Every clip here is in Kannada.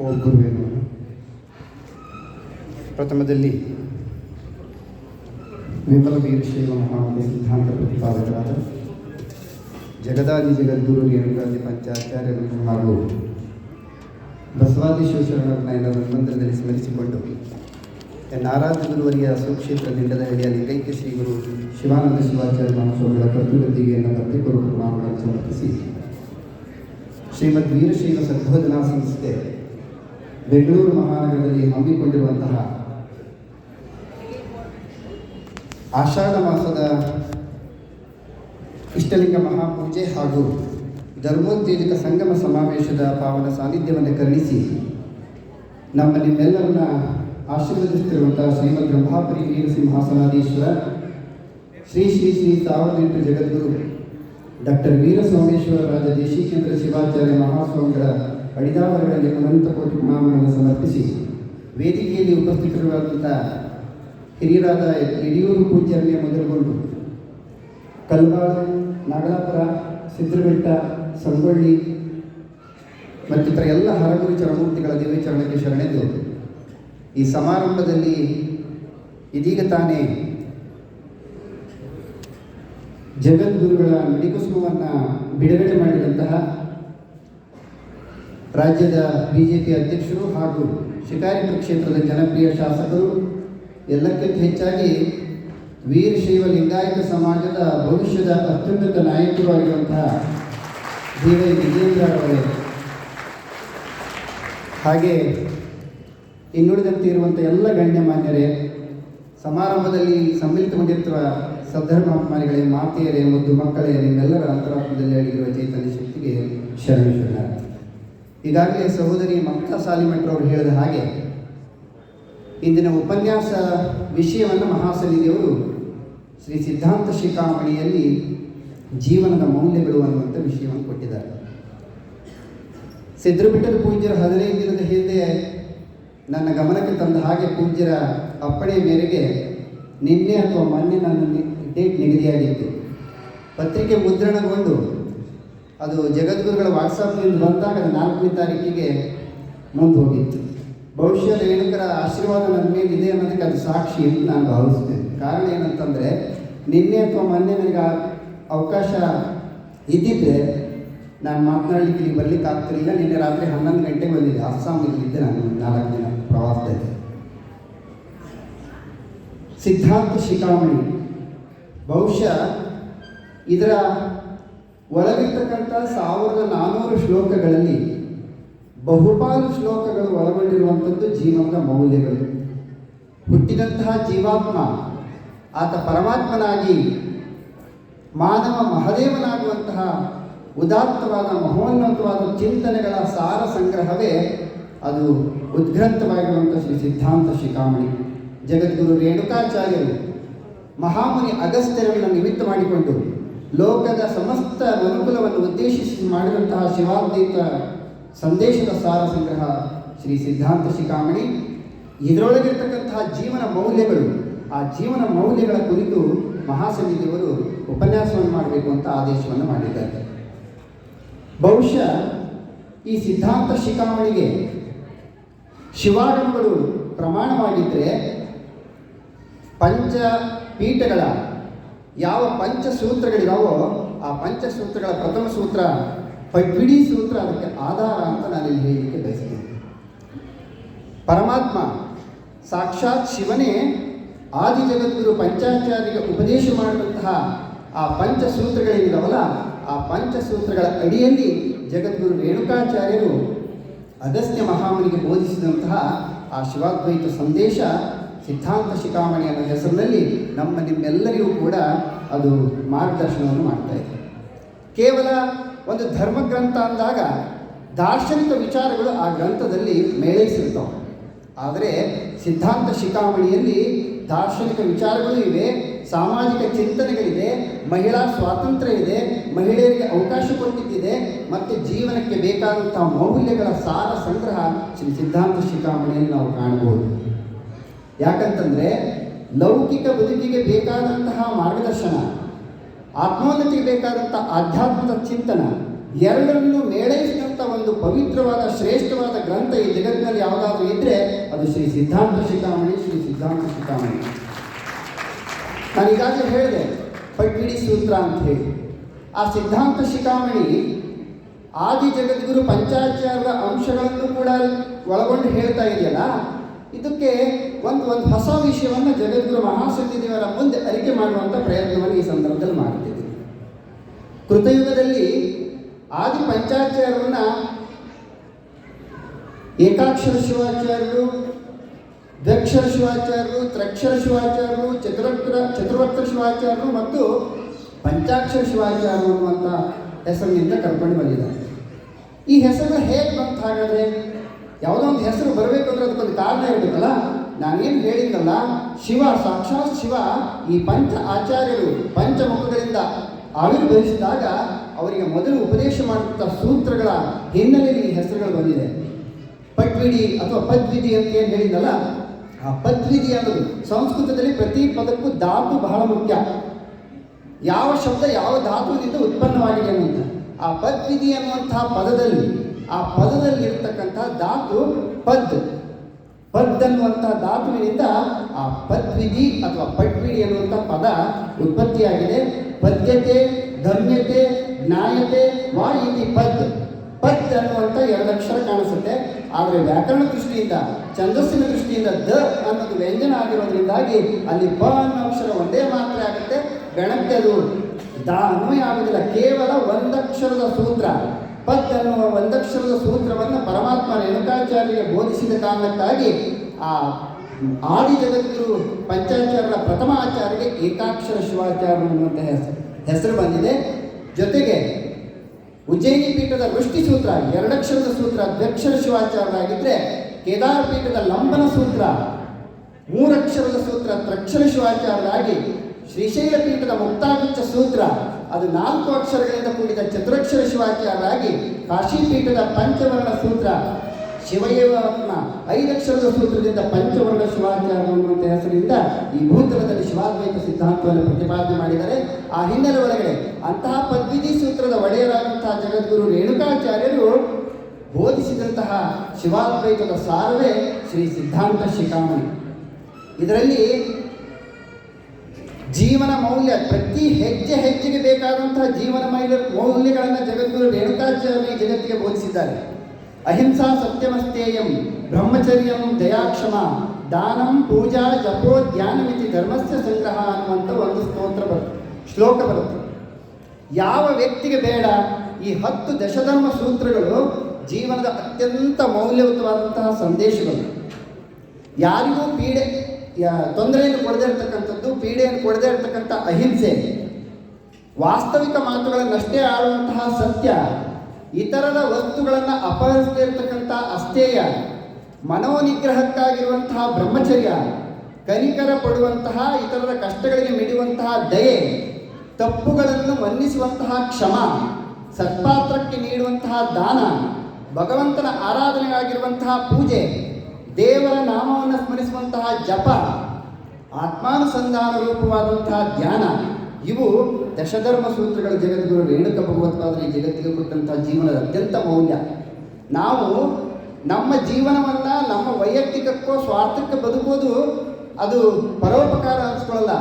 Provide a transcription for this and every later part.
ಓಂ ಗುರುವೇನು ಪ್ರಥಮದಲ್ಲಿ ವಿಮಲ ವೀರಶೈವ ಮಹಾಮನೆ ಸಿದ್ಧಾಂತ ಪ್ರತಿಪಾದಕರಾದ ಜಗದಾದಿ ಜಗದ್ಗುರು ರೇಣುಗಾದಿ ಪಂಚಾಚಾರ್ಯರನ್ನು ಹಾಗೂ ಬಸವಾದಿ ಶಿವಶರಣರನ್ನ ಮಂದಿರದಲ್ಲಿ ಸ್ಮರಿಸಿಕೊಂಡು ಆರಾಧ್ಯ ಗುರುವರಿಯ ಸುಕ್ಷೇತ್ರದಿಂದದ ಹಿಡಿಯ ಲಿಂಗೈಕ್ಯ ಶ್ರೀ ಗುರು ಶಿವಾನಂದ ಶಿವಾಚಾರ್ಯ ಮಹಾಸ್ವಾಮಿಗಳ ಕರ್ತೃಗದ್ದಿಗೆಯನ್ನು ಪ್ರತಿಕೂಲ ಪ್ರಮಾಣಗಳನ್ನು ಸಮರ್ಪಿಸಿ. ಶ್ರೀಮದ್ ವೀರಶೈವ ಸದ್ಬೋಧನಾ ಸಂಸ್ಥೆ ಬೆಂಗಳೂರು ಮಹಾನಗರದಲ್ಲಿ ಹಮ್ಮಿಕೊಂಡಿರುವಂತಹ ಆಷಾಢ ಮಾಸದ ಇಷ್ಟಲಿಂಗ ಮಹಾಪೂಜೆ ಹಾಗೂ ಧರ್ಮೋತ್ತೇಜಕ ಸಂಗಮ ಸಮಾವೇಶದ ಪಾವನ ಸಾನ್ನಿಧ್ಯವನ್ನು ಕರುಣಿಸಿ ನಮ್ಮ ನಿಮ್ಮೆಲ್ಲರನ್ನ ಆಶೀರ್ವದಿಸುತ್ತಿರುವಂತಹ ಶ್ರೀಮದ್ ಬ್ರಹ್ಮಾಪುರಿ ವೀರಸಿಂಹಾಸನಾಧೀಶ್ವರ ಶ್ರೀ ಶ್ರೀ ಶ್ರೀ ಸಾವಿರದ ಜಗದ್ಗುರು ಡಾಕ್ಟರ್ ವೀರಸೋಮೇಶ್ವರ ರಾಜ ದೇಶೀಕೇಂದ್ರ ಶಿವಾಚಾರ್ಯ ಮಹಾಸ್ವಾಮಿಗಳ ಅಡಿದಾವರಗಳಲ್ಲಿ ಅನಂತ ಕೋಟಿ ಪ್ರಣಾಮಗಳನ್ನು ಸಮರ್ಪಿಸಿ ವೇದಿಕೆಯಲ್ಲಿ ಉಪಸ್ಥಿತರಾದಂಥ ಹಿರಿಯರಾದ ಯಡಿಯೂರು ಪೂಜ್ಯರನ್ನೇ ಮೊದಲುಗೊಂಡು ಕಲ್ಬಾಳು ನಾಗಲಾಪುರ ಸಿದ್ರಬೆಟ್ಟ ಸಂಗೊಳ್ಳಿ ಮತ್ತಿತರ ಎಲ್ಲ ಹರಗುರು ಚರಮೂರ್ತಿಗಳ ದಿವ್ಯಚರಣಕ್ಕೆ ಶರಣೆದ್ದು ಈ ಸಮಾರಂಭದಲ್ಲಿ ಇದೀಗ ತಾನೇ ಜಗದ್ಗುರುಗಳ ನಡಿಕುಸುಮವನ್ನು ಬಿಡುಗಡೆ ಮಾಡಿದಂತಹ ರಾಜ್ಯದ ಬಿ ಜೆ ಪಿ ಅಧ್ಯಕ್ಷರು ಹಾಗೂ ಶಿಕಾರಿಪುರ ಕ್ಷೇತ್ರದ ಜನಪ್ರಿಯ ಶಾಸಕರು, ಎಲ್ಲಕ್ಕಿಂತ ಹೆಚ್ಚಾಗಿ ವೀರಶೈವ ಲಿಂಗಾಯತ ಸಮಾಜದ ಭವಿಷ್ಯದ ಅತ್ಯುನ್ನತ ನಾಯಕರು ಆಗಿರುವಂತಹ ವಿಜೇಂದ್ರ ಅವರೇ. ಹಾಗೆ ಇನ್ನುಳಿದಂತೆ ಇರುವಂಥ ಎಲ್ಲ ಗಣ್ಯಮಾನ್ಯರೇ, ಸಮಾರಂಭದಲ್ಲಿ ಸಮ್ಮಿಲಿತಗೊಂಡಿರುವ ಸದ್ಧರ್ಮಾತ್ಮಾರಿಗಳೇ ಮಾತೆಯರೇ ಮತ್ತು ಮಕ್ಕಳೇ, ನಿಮ್ಮೆಲ್ಲರ ಅಂತರಾತ್ಮದಲ್ಲಿ ಅಡಗಿರುವ ಚೈತನ್ಯ ಶಕ್ತಿಗೆ ಶರಣ ಈಗಾಗಲೇ ಸಹೋದರಿ ಮಮತಾ ಸಾಲಿಮಠರವರು ಹೇಳಿದ ಹಾಗೆ, ಇಂದಿನ ಉಪನ್ಯಾಸ ವಿಷಯವನ್ನು ಮಹಾಸನಿಧಿಯವರು ಶ್ರೀ ಸಿದ್ಧಾಂತ ಶಿಖಾಮಣಿಯಲ್ಲಿ ಜೀವನದ ಮೌಲ್ಯಗಳು ಅನ್ನುವಂಥ ವಿಷಯವನ್ನು ಕೊಟ್ಟಿದ್ದಾರೆ. ಸಿದ್ಧಪೀಠದ ಪೂಜ್ಯರ ಹದಿನೈದು ದಿನದ ಹಿಂದೆ ನನ್ನ ಗಮನಕ್ಕೆ ತಂದ ಹಾಗೆ ಪೂಜ್ಯರ ಅಪ್ಪಣೆ ಮೇರೆಗೆ ನಿನ್ನೆ ಅಥವಾ ಮೊನ್ನೆ ನನ್ನ ಡೇಟ್ ನಿಗದಿಯಾಗಿತ್ತು. ಪತ್ರಿಕೆ ಮುದ್ರಣಗೊಂಡು ಅದು ಜಗದ್ಗುರುಗಳ ವಾಟ್ಸಪ್ನಿಂದ ಬಂದಾಗ ನಾಲ್ಕನೇ ತಾರೀಕಿಗೆ ಮುಂದೆ ಹೋಗಿತ್ತು. ಭವಿಷ್ಯದ ರೇಣುಕರ ಆಶೀರ್ವಾದ ನನ್ನ ಮೇಲೆ ಇದೆ ಅನ್ನೋದಕ್ಕೆ ಅದು ಸಾಕ್ಷಿ ಅಂತ ನಾನು ಭಾವಿಸ್ತೇನೆ. ಕಾರಣ ಏನಂತಂದರೆ, ನಿನ್ನೆ ಅಥವಾ ಮೊನ್ನೆ ನನಗೆ ಅವಕಾಶ ಇದ್ದಿದ್ದೆ ನಾನು ಮಾತನಾಡಲಿಕ್ಕೆ ಇಲ್ಲಿ ಬರಲಿಕ್ಕೆ ಆಗ್ತಿರಲಿಲ್ಲ. ನಿನ್ನೆ ರಾತ್ರಿ ಹನ್ನೊಂದು ಗಂಟೆಗೆ ಬಂದಿದ್ದೆ. ಅಸ್ಸಾಂನಲ್ಲಿದ್ದೆ ನಾನು ನಾಲ್ಕು ದಿನ ಪ್ರವಾಸದಲ್ಲಿ. ಸಿದ್ಧಾಂತ ಶಿಖಾಮಣಿ. ಬಹುಶಃ ಇದರ ಒಳಗಿರ್ತಕ್ಕಂಥ ಸಾವಿರದ ನಾನ್ನೂರು ಶ್ಲೋಕಗಳಲ್ಲಿ ಬಹುಪಾಲು ಶ್ಲೋಕಗಳು ಒಳಗೊಂಡಿರುವಂಥದ್ದು ಜೀವನದ ಮೌಲ್ಯಗಳು. ಹುಟ್ಟಿದಂತಹ ಜೀವಾತ್ಮ, ಆತ ಪರಮಾತ್ಮನಾಗಿ ಮಾನವ ಮಹದೇವನಾಗುವಂತಹ ಉದಾತ್ತವಾದ ಮಹೋನ್ನತವಾದ ಚಿಂತನೆಗಳ ಸಾರ ಸಂಗ್ರಹವೇ ಅದು ಉದ್ಗ್ರಂಥವಾಗಿರುವಂಥ ಶ್ರೀ ಸಿದ್ಧಾಂತ ಶಿಖಾಮಣಿ. ಜಗದ್ಗುರು ರೇಣುಕಾಚಾರ್ಯರು ಮಹಾಮುನಿ ಅಗಸ್ತ್ಯರನ್ನು ನಿಮಿತ್ತ ಮಾಡಿಕೊಂಡು ಲೋಕದ ಸಮಸ್ತ ಮನುಕುಲವನ್ನು ಉದ್ದೇಶಿಸಿ ಮಾಡಿದಂತಹ ಶಿವಾದ್ವೈತ ಸಂದೇಶದ ಸಾರ ಸಂಗ್ರಹ ಶ್ರೀ ಸಿದ್ಧಾಂತ ಶಿಖಾಮಣಿ. ಇದರೊಳಗಿರ್ತಕ್ಕಂತಹ ಜೀವನ ಮೌಲ್ಯಗಳು, ಆ ಜೀವನ ಮೌಲ್ಯಗಳ ಕುರಿತು ಮಹಾಸಮಿತಿಯವರು ಉಪನ್ಯಾಸವನ್ನು ಮಾಡಬೇಕು ಅಂತ ಆದೇಶವನ್ನು ಮಾಡಿದ್ದಾರೆ. ಬಹುಶಃ ಈ ಸಿದ್ಧಾಂತ ಶಿಖಾಮಣಿಗೆ ಶಿವಾಗಮಗಳು ಪ್ರಮಾಣವಾಗಿದ್ದರೆ ಪಂಚ ಪೀಠಗಳ ಯಾವ ಪಂಚಸೂತ್ರಗಳಿದಾವೋ ಆ ಪಂಚಸೂತ್ರಗಳ ಪ್ರಥಮ ಸೂತ್ರ ಪಿಡಿ ಸೂತ್ರ, ಅದಕ್ಕೆ ಆಧಾರ ಅಂತ ನಾನು ಇಲ್ಲಿ ಹೇಳಲಿಕ್ಕೆ ಬಯಸ್ತೀನಿ. ಪರಮಾತ್ಮ ಸಾಕ್ಷಾತ್ ಶಿವನೇ ಆದಿ ಜಗದ್ಗುರು ಪಂಚಾಚಾರ್ಯರಿಗೆ ಉಪದೇಶ ಮಾಡಿದಂತಹ ಆ ಪಂಚಸೂತ್ರಗಳೇನಿದಾವಲ್ಲ ಆ ಪಂಚಸೂತ್ರಗಳ ಅಡಿಯಲ್ಲಿ ಜಗದ್ಗುರು ರೇಣುಕಾಚಾರ್ಯರು ಅಗಸ್ತ್ಯ ಮಹಾಮುನಿಗೆ ಬೋಧಿಸಿದಂತಹ ಆ ಶಿವಾದ್ವೈತ ಸಂದೇಶ ಸಿದ್ಧಾಂತ ಶಿಖಾಮಣಿ ಅನ್ನೋ ಹೆಸರಿನಲ್ಲಿ ನಮ್ಮ ನಿಮ್ಮೆಲ್ಲರಿಗೂ ಕೂಡ ಅದು ಮಾರ್ಗದರ್ಶನವನ್ನು ಮಾಡ್ತಾ ಇದೆ. ಕೇವಲ ಒಂದು ಧರ್ಮ ಗ್ರಂಥ ಅಂದಾಗ ದಾರ್ಶನಿಕ ವಿಚಾರಗಳು ಆ ಗ್ರಂಥದಲ್ಲಿ ಮೇಳೈಸಿರ್ತವೆ ಆದರೆ ಸಿದ್ಧಾಂತ ಶಿಖಾಮಣಿಯಲ್ಲಿ ದಾರ್ಶನಿಕ ವಿಚಾರಗಳು ಇವೆ, ಸಾಮಾಜಿಕ ಚಿಂತನೆಗಳಿದೆ, ಮಹಿಳಾ ಸ್ವಾತಂತ್ರ್ಯ ಇದೆ, ಮಹಿಳೆಯರಿಗೆ ಅವಕಾಶ ಕೊಟ್ಟಿದ್ದಿದೆ, ಮತ್ತು ಜೀವನಕ್ಕೆ ಬೇಕಾದಂಥ ಮೌಲ್ಯಗಳ ಸಾರ ಸಂಗ್ರಹ ಶ್ರೀ ಸಿದ್ಧಾಂತ ಶಿಖಾಮಣಿಯಲ್ಲಿ ನಾವು ಕಾಣಬಹುದು. ಯಾಕಂತಂದರೆ ಲೌಕಿಕ ಬದುಕಿಗೆ ಬೇಕಾದಂತಹ ಮಾರ್ಗದರ್ಶನ, ಆತ್ಮೋನ್ನತಿಗೆ ಬೇಕಾದಂಥ ಆಧ್ಯಾತ್ಮದ ಚಿಂತನ ಎರಡನ್ನು ಮೇಳೈಸಿದಂಥ ಒಂದು ಪವಿತ್ರವಾದ, ಶ್ರೇಷ್ಠವಾದ ಗ್ರಂಥ ಈ ಜಗತ್ತಿನಲ್ಲಿ ಯಾವುದಾದ್ರೂ ಇದ್ದರೆ ಅದು ಶ್ರೀ ಸಿದ್ಧಾಂತ ಶಿಖಾಮಣಿ, ಶ್ರೀ ಸಿದ್ಧಾಂತ ಶಿಖಾಮಣಿ. ನಾನು ಈಗಾಗಲೇ ಹೇಳಿದೆ ಪಟ್ವಿಡಿ ಸೂತ್ರ ಅಂತ ಹೇಳಿ. ಆ ಸಿದ್ಧಾಂತ ಶಿಖಾಮಣಿ ಆದಿ ಜಗದ್ಗುರು ಪಂಚಾಚಾರ್ಯರ ಅಂಶಗಳನ್ನು ಕೂಡ ಒಳಗೊಂಡು ಹೇಳ್ತಾ ಇದೆಯಲ್ಲ ಇದಕ್ಕೆ ಒಂದು ಒಂದು ಹೊಸ ವಿಷಯವನ್ನು ಜಗದ್ಗುರು ದೇವರ ಮುಂದೆ ಅರಿಕೆ ಮಾಡುವಂಥ ಪ್ರಯತ್ನವನ್ನು ಈ ಸಂದರ್ಭದಲ್ಲಿ ಮಾಡ್ತಿದ್ದೀನಿ. ಕೃತಯುಗದಲ್ಲಿ ಆದಿ ಪಂಚಾಚಾರ್ಯರನ್ನ ಏಕಾಕ್ಷರ ಶಿವಾಚಾರ್ಯರು, ದಕ್ಷರ ಶಿವಾಚಾರ್ಯರು, ತ್ರಕ್ಷರ ಶಿವಾಚಾರ್ಯರು ಚತುರಕ್ಷರ ಚತುರ್ವಕ್ರ ಶಿವಾಚಾರ್ಯರು ಮತ್ತು ಪಂಚಾಕ್ಷರ ಶಿವಾಚಾರ್ಯರು ಅನ್ನುವಂಥ ಹೆಸರಿನಿಂದ ಕರ್ಕೊಂಡು ಬಂದಿದ್ದಾರೆ. ಈ ಹೆಸರು ಹೇಗೆ ಬಂತು ಯಾವುದೋ ಒಂದು ಹೆಸರು ಬರಬೇಕು ಅಂದರೆ ಅದಕ್ಕೊಂದು ಕಾರಣ ಇರಬೇಕಲ್ಲ ನಾನೇನು ಹೇಳಿದ್ದಲ್ಲ ಶಿವ, ಸಾಕ್ಷಾತ್ ಶಿವ ಈ ಪಂಚ ಆಚಾರ್ಯರು ಪಂಚಮುಖಗಳಿಂದ ಆವಿರ್ಭವಿಸಿದಾಗ ಅವರಿಗೆ ಮೊದಲು ಉಪದೇಶ ಮಾಡುವಂಥ ಸೂತ್ರಗಳ ಹಿನ್ನೆಲೆಯಲ್ಲಿ ಈ ಹೆಸರುಗಳು ಬಂದಿದೆ. ಪಟ್ವಿಡಿ ಅಥವಾ ಪದ್ವಿಧಿ ಅಂತ ಏನು ಹೇಳಿದ್ನಲ್ಲ? ಆ ಪದ್ವಿಧಿ ಅನ್ನೋದು ಸಂಸ್ಕೃತದಲ್ಲಿ ಪ್ರತಿ ಪದಕ್ಕೂ ಧಾತು ಬಹಳ ಮುಖ್ಯ. ಯಾವ ಶಬ್ದ ಯಾವ ಧಾತುವಿನಿಂದ ಉತ್ಪನ್ನವಾಗಿದೆ ಅನ್ನುವಂಥ ಆ ಪದ್ವಿಧಿ ಅನ್ನುವಂಥ ಪದದಲ್ಲಿ ಆ ಪದದಲ್ಲಿ ಇರತಕ್ಕಂಥ ಧಾತು ಪದ್. ಪದ್ ಅನ್ನುವಂಥ ಧಾತುವಿನಿಂದ ಆ ಪದ್ವಿಧಿ ಅಥವಾ ಪಟ್ವಿಧಿ ಅನ್ನುವಂಥ ಪದ ಉತ್ಪತ್ತಿಯಾಗಿದೆ. ಪದ್ಯತೆ, ಗಮ್ಯತೆ ಜ್ಞಾಯತೆ ವಾ ಇತಿ ಪದ್. ಪದ್ ಅನ್ನುವಂಥ ಎರಡು ಅಕ್ಷರ ಕಾಣಿಸುತ್ತೆ. ಆದರೆ ವ್ಯಾಕರಣ ದೃಷ್ಟಿಯಿಂದ, ಛಂದಸ್ಸಿನ ದೃಷ್ಟಿಯಿಂದ ದ ಅನ್ನೋದು ವ್ಯಂಜನ ಆಗಿರೋದ್ರಿಂದಾಗಿ ಅಲ್ಲಿ ಪ ಅನ್ನೋ ಅಕ್ಷರ ಒಂದೇ ಮಾತ್ರ ಆಗುತ್ತೆ. ಗಣಕ್ಕೆ ಅದು ದ ಅನ್ವಯ ಆಗುವುದಿಲ್ಲ. ಕೇವಲ ಒಂದಕ್ಷರದ ಸೂತ್ರ. ಪದ್ ಅನ್ನುವ ರೇಣುಕಾಚಾರ್ಯರಿಗೆ ಬೋಧಿಸಿದ ಕಾರಣಕ್ಕಾಗಿ ಆ ಆದಿ ಜಗದ್ಗುರು ಪಂಚಾಚಾರ್ಯರ ಪ್ರಥಮ ಆಚಾರ್ಯಗೆ ಏಕಾಕ್ಷರ ಶಿವಾಚಾರ್ಯ ಅನ್ನುವಂತಹ ಹೆಸರು ಹೆಸರು ಬಂದಿದೆ. ಜೊತೆಗೆ ಉಜ್ಜಯಿನಿ ಪೀಠದ ವೃಷ್ಟಿ ಸೂತ್ರ, ಎರಡಕ್ಷರದ ಸೂತ್ರ ದ್ವಕ್ಷರ ಶಿವಾಚಾರ್ಯರಾಗಿದ್ದರೆ ಕೇದಾರ ಪೀಠದ ಲಂಬನ ಸೂತ್ರ, ಮೂರಕ್ಷರದ ಸೂತ್ರ, ತ್ರಕ್ಷರ ಶಿವಾಚಾರ್ಯರಾಗಿ ಶ್ರೀಶೈಲ ಪೀಠದ ಮುಕ್ತಾಗುಚ್ಚ ಸೂತ್ರ, ಅದು ನಾಲ್ಕು ಅಕ್ಷರಗಳಿಂದ ಕೂಡಿದ ಚತುರಕ್ಷರ ಶಿವಾಚಾರ್ಯರಾಗಿ ಕಾಶಿ ಪೀಠದ ಪಂಚವರ್ಣ ಸೂತ್ರ ಶಿವಯೇವನ ಐದಕ್ಷರದ ಸೂತ್ರದಿಂದ ಪಂಚವರ್ಣ ಶಿವಾಚಾರ್ಯ ಅನ್ನುವಂಥ ಹೆಸರಿಂದ ಈ ಭೂತಲದಲ್ಲಿ ಶಿವಾದ್ವೈತ ಸಿದ್ಧಾಂತವನ್ನು ಪ್ರತಿಪಾದನೆ ಮಾಡಿದ್ದಾರೆ. ಆ ಹಿನ್ನೆಲೆ ಒಳಗಡೆ ಅಂತಹ ಪದ್ವಿಧಿ ಸೂತ್ರದ ಒಡೆಯರಾದಂತಹ ಜಗದ್ಗುರು ರೇಣುಕಾಚಾರ್ಯರು ಬೋಧಿಸಿದಂತಹ ಶಿವಾದ್ವೈತದ ಸಾರವೇ ಶ್ರೀ ಸಿದ್ಧಾಂತ ಶಿಖಾಮಣಿ. ಇದರಲ್ಲಿ ಜೀವನ ಮೌಲ್ಯ ಪ್ರತಿ ಹೆಜ್ಜೆ ಹೆಜ್ಜೆಗೆ ಬೇಕಾದಂತಹ ಜೀವನ ಮೌಲ್ಯ ಮೌಲ್ಯಗಳನ್ನು ಜಗದ್ಗುರು ರೇಣುಕಾಚಾರ್ಯ ಜಗತ್ತಿಗೆ ಬೋಧಿಸಿದ್ದಾರೆ. ಅಹಿಂಸಾ ಸತ್ಯಮಸ್ತೇಯಂ ಬ್ರಹ್ಮಚರ್ಯಂ ದಯಾಕ್ಷಮ, ದಾನಂ ಪೂಜಾ ಜಪೋ ಧ್ಯಾನಮಿತಿ ಧರ್ಮಸ್ಯ ಸಂಗ್ರಹ ಅನ್ನುವಂಥ ಒಂದು ಸ್ತೋತ್ರ ಬರುತ್ತೆ, ಶ್ಲೋಕ ಬರುತ್ತೆ. ಯಾವ ವ್ಯಕ್ತಿಗೆ ಬೇಡ ಈ ಹತ್ತು ದಶಧರ್ಮ ಸೂತ್ರಗಳು ಜೀವನದ ಅತ್ಯಂತ ಮೌಲ್ಯಯುತವಾದಂತಹ ಸಂದೇಶಗಳು. ಯಾರಿಗೂ ಪೀಡೆ ತೊಂದರೆಯನ್ನು ಕೊಡದೇ ಇರತಕ್ಕಂಥದ್ದು, ಪೀಡೆಯನ್ನು ಕೊಡದೇ ಇರತಕ್ಕಂಥ ಅಹಿಂಸೆ. ವಾಸ್ತವಿಕ ಮಾತುಗಳನ್ನಷ್ಟೇ ಆಡುವಂತಹ ಸತ್ಯ ಇತರರ ವಸ್ತುಗಳನ್ನು ಅಪಹರಿಸದೇ ಇರತಕ್ಕಂಥ ಅಸ್ಥೇಯ, ಮನೋನಿಗ್ರಹಕ್ಕಾಗಿರುವಂತಹ ಬ್ರಹ್ಮಚರ್ಯ, ಕನಿಕರ ಪಡುವಂತಹ, ಇತರರ ಕಷ್ಟಗಳಿಗೆ ಮಿಡಿಯುವಂತಹ ದಯೆ, ತಪ್ಪುಗಳನ್ನು ಮನ್ನಿಸುವಂತಹ ಕ್ಷಮ, ಸತ್ಪಾತ್ರಕ್ಕೆ ನೀಡುವಂತಹ ದಾನ, ಭಗವಂತನ ಆರಾಧನೆಗಾಗಿರುವಂತಹ ಪೂಜೆ, ದೇವರ ನಾಮವನ್ನು ಸ್ಮರಿಸುವಂತಹ ಜಪ, ಆತ್ಮಾನುಸಂಧಾನ ರೂಪವಾದಂತಹ ಧ್ಯಾನ. ಇವು ದಶಧರ್ಮ ಸೂತ್ರಗಳ ಜಗದ್ಗುರು ರೇಣುಕ ಭಗವತ್ಪಾದ ಈ ಜಗತ್ತಿಗೆ ಕೊಟ್ಟಂತಹ ಜೀವನದ ಅತ್ಯಂತ ಮೌಲ್ಯ. ನಾವು ನಮ್ಮ ಜೀವನವನ್ನು, ನಮ್ಮ ವೈಯಕ್ತಿಕಕ್ಕೋ ಸ್ವಾರ್ಥಕ್ಕೆ ಬದುಕೋದು ಅದು ಪರೋಪಕಾರ ಅನ್ಸ್ಕೊಳ್ಳಲ್ಲ